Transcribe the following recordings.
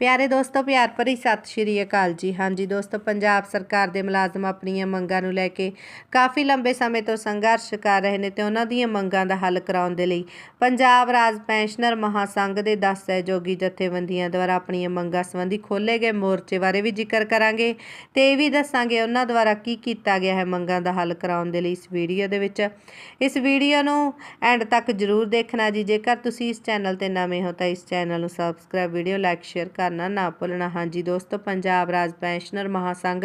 ਪਿਆਰੇ ਦੋਸਤੋ, ਪਿਆਰ ਭਰੀ ਸਤਿ ਸ਼੍ਰੀ ਅਕਾਲ ਜੀ। ਹਾਂਜੀ ਦੋਸਤੋ, ਪੰਜਾਬ ਸਰਕਾਰ ਦੇ ਮੁਲਾਜ਼ਮ ਆਪਣੀਆਂ ਮੰਗਾਂ ਨੂੰ ਲੈ ਕੇ ਕਾਫੀ ਲੰਬੇ ਸਮੇਂ ਤੋਂ ਸੰਘਰਸ਼ ਕਰ ਰਹੇ ਨੇ ਤੇ ਉਹਨਾਂ ਦੀਆਂ ਮੰਗਾਂ ਦਾ ਹੱਲ ਕਰਾਉਣ ਦੇ ਲਈ ਪੰਜਾਬ ਰਾਜ ਪੈਨਸ਼ਨਰ ਮਹਾਸੰਘ ਦੇ 10 ਸਹਿਯੋਗੀ ਜਥੇਬੰਦੀਆਂ ਦੁਆਰਾ ਆਪਣੀਆਂ ਮੰਗਾਂ ਸੰਬੰਧੀ ਖੋਲੇ ਗਏ ਮੋਰਚੇ ਬਾਰੇ ਵੀ ਜ਼ਿਕਰ ਕਰਾਂਗੇ ਤੇ ਇਹ ਵੀ ਦੱਸਾਂਗੇ ਉਹਨਾਂ ਦੁਆਰਾ ਕੀ ਕੀਤਾ ਗਿਆ ਹੈ ਮੰਗਾਂ ਦਾ ਹੱਲ ਕਰਾਉਣ ਦੇ ਲਈ ਇਸ ਵੀਡੀਓ ਦੇ ਵਿੱਚ। ਇਸ ਵੀਡੀਓ ਨੂੰ ਐਂਡ ਤੱਕ ਜਰੂਰ ਦੇਖਣਾ ਜੀ। ਜੇਕਰ ਤੁਸੀਂ ਇਸ ਚੈਨਲ ਤੇ ਨਵੇਂ ਹੋ ਤਾਂ ਇਸ ਚੈਨਲ ਨੂੰ ਸਬਸਕ੍ਰਾਈਬ, ਵੀਡੀਓ ਲਾਈਕ, ਸ਼ੇਅਰ ਕਰਨਾ ਨਾ ਭੁੱਲਣਾ। ਹਾਂਜੀ ਦੋਸਤੋ, ਪੰਜਾਬ ਰਾਜ ਪੈਨਸ਼ਨਰ ਮਹਾਸੰਘ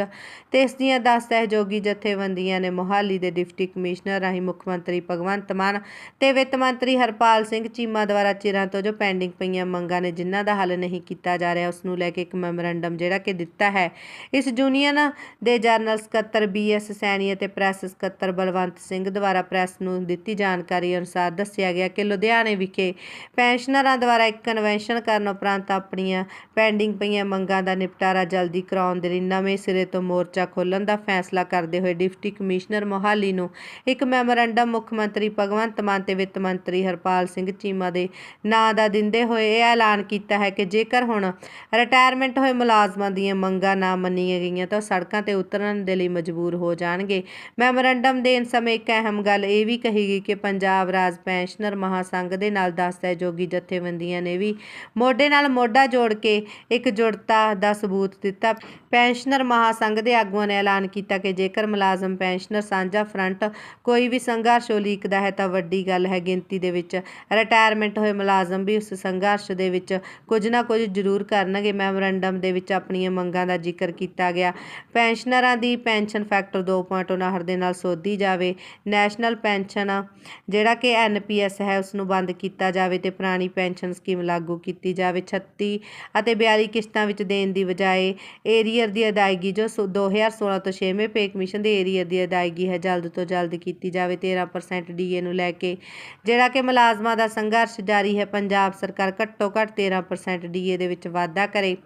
ਤੇ ਇਸ ਦੀਆਂ 10 ਸਹਿਯੋਗੀ ਜਥੇਬੰਦੀਆਂ ਨੇ ਮੋਹਾਲੀ ਦੇ ਡਿਪਟੀ ਕਮਿਸ਼ਨਰ ਰਾਹੀਂ ਮੁੱਖ ਮੰਤਰੀ ਭਗਵੰਤ ਮਾਨ ਤੇ ਵਿੱਤ ਮੰਤਰੀ ਹਰਪਾਲ ਸਿੰਘ ਚੀਮਾ ਦੁਆਰਾ ਚਿਰਾਂ ਤੋਂ ਜੋ ਪੈਂਡਿੰਗ ਪਈਆਂ ਮੰਗਾਂ ਨੇ, ਜਿਨ੍ਹਾਂ ਦਾ ਹੱਲ ਨਹੀਂ ਕੀਤਾ ਜਾ ਰਿਹਾ ਉਸ ਨੂੰ ਲੈ ਕੇ ਇੱਕ ਮੈਮੋਰੰਡਮ ਜਿਹੜਾ ਕਿ ਦਿੱਤਾ ਹੈ। ਇਸ ਯੂਨੀਅਨ ਦੇ ਜਨਰਲ ਸਕੱਤਰ ਬੀਐਸ ਸੈਣੀ ਅਤੇ ਪ੍ਰੈਸ ਸਕੱਤਰ ਬਲਵੰਤ ਸਿੰਘ ਦੁਆਰਾ ਪ੍ਰੈਸ ਨੂੰ ਦਿੱਤੀ ਜਾਣਕਾਰੀ ਅਨੁਸਾਰ ਦੱਸਿਆ ਗਿਆ ਕਿ ਲੁਧਿਆਣੇ ਵਿਖੇ ਪੈਨਸ਼ਨਰਾਂ ਦੁਆਰਾ ਇੱਕ ਕਨਵੈਨਸ਼ਨ ਕਰਨ ਉਪਰੰਤ ਆਪਣੀਆਂ ਪੈਂਡਿੰਗ ਪਈਆਂ ਮੰਗਾਂ ਦਾ ਨਿਪਟਾਰਾ ਜਲਦੀ ਕਰਾਉਣ ਦੇ ਲਈ ਨਵੇਂ ਸਿਰੇ ਤੋਂ ਮੋਰਚਾ ਖੋਲ੍ਹਣ ਦਾ ਫੈਸਲਾ ਕਰਦੇ ਹੋਏ ਡਿਪਟੀ ਕਮਿਸ਼ਨਰ ਮੋਹਾਲੀ ਨੂੰ ਇੱਕ ਮੈਮੋਰੰਡਮ ਮੁੱਖ ਮੰਤਰੀ ਭਗਵੰਤ ਮਾਨ ਤੇ ਵਿੱਤ ਮੰਤਰੀ ਹਰਪਾਲ ਸਿੰਘ ਚੀਮਾ ਦੇ ਨਾਂ ਦਾ ਦਿੰਦੇ ਹੋਏ ਇਹ ਐਲਾਨ ਕੀਤਾ ਹੈ ਕਿ ਜੇਕਰ ਹੁਣ ਰਿਟਾਇਰਮੈਂਟ ਹੋਏ ਮੁਲਾਜ਼ਮਾਂ ਦੀਆਂ ਮੰਗਾਂ ਨਾ ਮੰਨੀਆਂ ਗਈਆਂ ਤਾਂ ਉਹ ਸੜਕਾਂ ਤੇ ਉਤਰਨ ਦੇ ਲਈ ਮਜਬੂਰ ਹੋ ਜਾਣਗੇ। ਮੈਮੋਰੰਡਮ ਦੇਣ ਸਮੇਂ ਇੱਕ ਅਹਿਮ ਗੱਲ ਇਹ ਵੀ ਕਹੀ ਗਈ ਕਿ ਪੰਜਾਬ ਰਾਜ ਪੈਨਸ਼ਨਰ ਮਹਾਸੰਘ ਦੇ ਨਾਲ 10 ਸਹਿਯੋਗੀ ਜਥੇਬੰਦੀਆਂ ਨੇ ਵੀ ਮੋਢੇ ਨਾਲ ਮੋਢਾ ਜੋੜ ਕੇ ਇੱਕ ਜੁੜਤਾ ਦਾ ਸਬੂਤ ਦਿੱਤਾ। ਪੈਨਸ਼ਨਰ ਮਹਾਸੰਘ ਦੇ ਆਗੂਆਂ ਨੇ ਐਲਾਨ ਕੀਤਾ ਕਿ ਜੇਕਰ ਮੁਲਾਜ਼ਮ ਪੈਨਸ਼ਨਰ ਸਾਂਝਾ ਫਰੰਟ ਕੋਈ ਵੀ ਸੰਘਰਸ਼ ਉਲੀਕਦਾ ਹੈ ਤਾਂ ਵੱਡੀ ਗੱਲ ਹੈ ਗਿਣਤੀ ਦੇ ਵਿੱਚ। ਰਿਟਾਇਰਮੈਂਟ ਹੋਏ ਮੁਲਾਜ਼ਮ ਵੀ ਉਸ ਸੰਘਰਸ਼ ਦੇ ਵਿੱਚ ਕੁਝ ਨਾ ਕੁਝ ਜ਼ਰੂਰ ਕਰਨਗੇ। ਮੈਮੋਰੈਂਡਮ ਦੇ ਵਿੱਚ ਆਪਣੀਆਂ ਮੰਗਾਂ ਦਾ ਜ਼ਿਕਰ ਕੀਤਾ ਗਿਆ। ਪੈਨਸ਼ਨਰਾਂ ਦੀ ਪੈਨਸ਼ਨ ਫੈਕਟਰ 2.59 ਦੇ ਨਾਲ ਸੋਧੀ ਜਾਵੇ। ਨੈਸ਼ਨਲ ਪੈਨਸ਼ਨ, ਜਿਹੜਾ ਕਿ ਐਨਪੀਐਸ ਹੈ ਉਸ ਨੂੰ ਬੰਦ ਕੀਤਾ ਜਾਵੇ ਤੇ ਪੁਰਾਣੀ ਪੈਨਸ਼ਨ ਸਕੀਮ ਲਾਗੂ ਕੀਤੀ ਜਾਵੇ। 36 ਅਤੇ 42 ਕਿਸ਼ਤਾਂ ਵਿੱਚ ਦੇਣ ਦੀ ਬਜਾਏ ਏਰੀਅਰ ਦੀ ਅਦਾਇਗੀ, ਜੋ ਸੋ- 2016 ਤੋਂ 6ਵੇਂ ਪੇ ਕਮਿਸ਼ਨ ਦੇ ਏਰੀਅਰ ਦੀ ਅਦਾਇਗੀ ਹੈ, ਜਲਦ ਤੋਂ ਜਲਦ ਕੀਤੀ ਜਾਵੇ। 13% ਡੀਏ ਨੂੰ ਲੈ ਕੇ, ਜਿਹੜਾ ਕਿ ਮੁਲਾਜ਼ਮਾਂ ਦਾ ਸੰਘਰਸ਼ ਜਾਰੀ ਹੈ, ਪੰਜਾਬ ਸਰਕਾਰ ਘੱਟੋ ਘੱਟ 13% ਡੀਏ ਦੇ ਵਿੱਚ ਵਾਧਾ ਕਰੇ।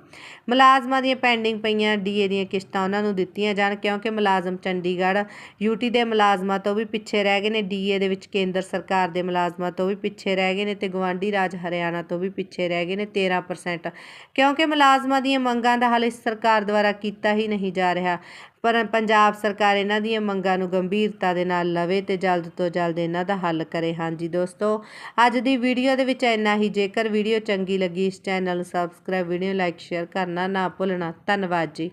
ਮੁਲਾਜ਼ਮਾਂ ਦੀਆਂ ਪੈਂਡਿੰਗ ਪਈਆਂ ਡੀਏ ਦੀਆਂ ਕਿਸ਼ਤਾਂ ਉਹਨਾਂ ਨੂੰ ਦਿੱਤੀਆਂ ਜਾਣ, ਕਿਉਂਕਿ ਮੁਲਾਜ਼ਮ ਚੰਡੀਗੜ੍ਹ ਯੂਟੀ ਦੇ ਮੁਲਾਜ਼ਮਾਂ ਤੋਂ ਵੀ ਪਿੱਛੇ ਰਹਿ ਗਏ ਨੇ ਡੀਏ ਦੇ ਵਿੱਚ ਕੇਂਦਰ ਸਰਕਾਰ ਦੇ ਮੁਲਾਜ਼ਮਾਂ ਤੋਂ ਵੀ ਪਿੱਛੇ ਰਹਿ ਗਏ ਨੇ ਤੇ ਗਵਾਂਢੀ ਰਾਜ ਹਰਿਆਣਾ ਤੋਂ ਵੀ ਪਿੱਛੇ ਰਹਿ ਗਏ ਨੇ 13% ਕਿਉਂਕਿ ਮੁਲਾਜ਼ਮਾਂ ਦੀਆਂ ਮੰਗਾਂ ਦਾ ਹੱਲ ਇਸ ਸਰਕਾਰ ਦੁਆਰਾ ਕੀਤਾ ਹੀ ਨਹੀਂ ਜਾ ਰਿਹਾ। ਪਰ ਪੰਜਾਬ ਸਰਕਾਰ ਇਹਨਾਂ ਦੀਆਂ ਮੰਗਾਂ ਨੂੰ ਗੰਭੀਰਤਾ ਦੇ ਨਾਲ ਲਵੇ ਤੇ ਜਲਦ ਤੋਂ ਜਲਦ ਇਹਨਾਂ ਦਾ ਹੱਲ ਕਰੇ। ਹਾਂਜੀ ਦੋਸਤੋ, ਅੱਜ ਦੀ ਵੀਡੀਓ ਦੇ ਵਿੱਚ ਇੰਨਾ ਹੀ। ਜੇਕਰ ਵੀਡੀਓ ਚੰਗੀ ਲੱਗੀ ਇਸ ਚੈਨਲ ਨੂੰ ਸਬਸਕ੍ਰਾਈਬ ਵੀਡੀਓ ਲਾਈਕ ਸ਼ੇਅਰ ਕਰਨਾ ਨਾ ਭੁੱਲਣਾ। ਧੰਨਵਾਦ ਜੀ।